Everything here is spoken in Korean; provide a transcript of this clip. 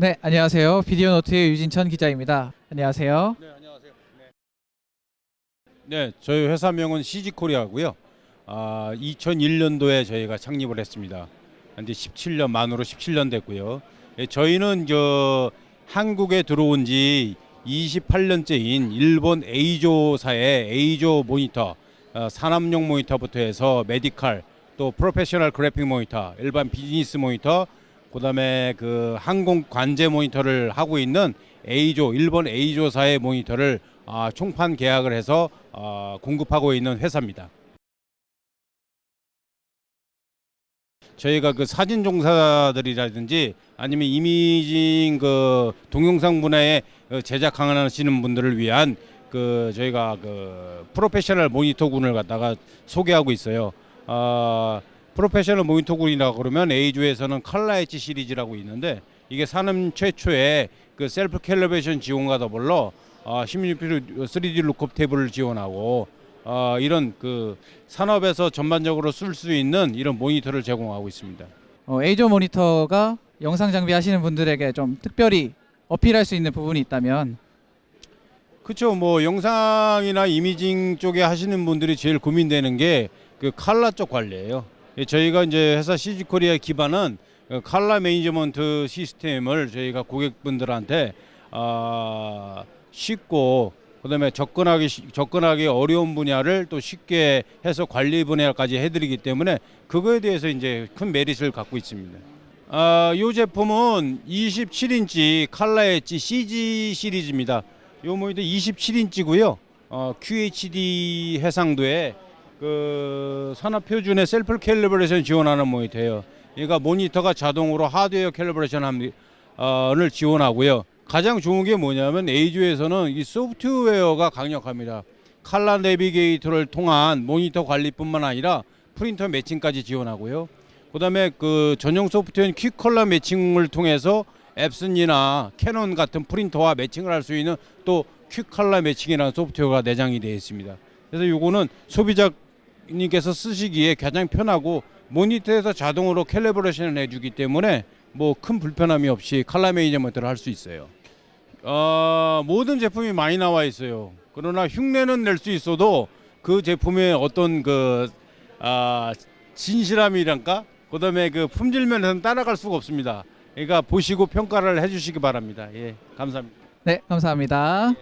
네, 안녕하세요. 비디오 노트의 유진천 기자입니다. 안녕하세요. 네, 안녕하세요. 네, 저희 회사명은 CG코리아고요. 아, 2001년도에 저희가 창립을 했습니다. 근데 17년 만으로 17년 됐고요. 예, 저희는 저 한국에 들어온 지 28년째인 일본 A조사의 A조 모니터, 어, 산업용 모니터부터 해서 메디칼, 또 프로페셔널 그래픽 모니터, 일반 비즈니스 모니터, 그다음에 그 항공 관제 모니터를 하고 있는 A조 일본 A조사의 모니터를 아, 총판 계약을 해서 아, 공급하고 있는 회사입니다. 저희가 그 사진 종사들이라든지 아니면 이미징 그 동영상 분야에 그 제작 하시는 분들을 위한 그 저희가 그 프로페셔널 모니터군을 갖다가 소개하고 있어요. 아, 프로페셔널 모니터군이라 그러면 A조에서는 칼라 엣지 시리즈라고 있는데 이게 산업 최초의 그 셀프 캘리브레이션 지원과 더불어 아, 16mm 3D 룩업 탭을 지원하고 아, 이런 그 산업에서 전반적으로 쓸 수 있는 이런 모니터를 제공하고 있습니다. 어, A조 모니터가 영상 장비 하시는 분들에게 좀 특별히 어필할 수 있는 부분이 있다면 그렇죠. 뭐 영상이나 이미징 쪽에 하시는 분들이 제일 고민되는 게 그 칼라 쪽 관리예요. 예, 저희가 이제 회사 CG코리아 기반은 그 칼라 매니저먼트 시스템을 저희가 고객분들한테 아, 쉽고 그다음에 접근하기 쉬- 접근하기 어려운 분야를 또 쉽게 해서 관리 분야까지 해드리기 때문에 그거에 대해서 이제 큰 메리트를 갖고 있습니다. 아, 이 제품은 27인치 칼라 엣지 CG 시리즈입니다. 요 모니터 27인치고요. 어, QHD 해상도에 그 산업 표준의 셀프 캘리브레이션 지원하는 모니터예요. 얘가 모니터가 자동으로 하드웨어 캘리브레이션을 지원하고요. 가장 좋은 게 뭐냐면 A조에서는 이 소프트웨어가 강력합니다. 칼라 내비게이터를 통한 모니터 관리뿐만 아니라 프린터 매칭까지 지원하고요. 그다음에 그 전용 소프트웨어인 퀵 컬러 매칭을 통해서 앱슨이나 캐논 같은 프린터와 매칭을 할 수 있는 또 퀵 컬러 매칭이라는 소프트웨어가 내장이 되어 있습니다. 그래서 요거는 소비자 님께서 쓰시기에 가장 편하고 모니터에서 자동으로 캘리브레이션을 해주기 때문에 뭐 큰 불편함이 없이 컬러 매니저먼트를 할 수 있어요. 어, 모든 제품이 많이 나와 있어요. 그러나 흉내는 낼 수 있어도 그 제품의 어떤 그 아, 진실함이랄까, 그다음에 그 품질 면에서는 따라갈 수가 없습니다. 그러니까 보시고 평가를 해주시기 바랍니다. 예, 감사합니다. 네, 감사합니다.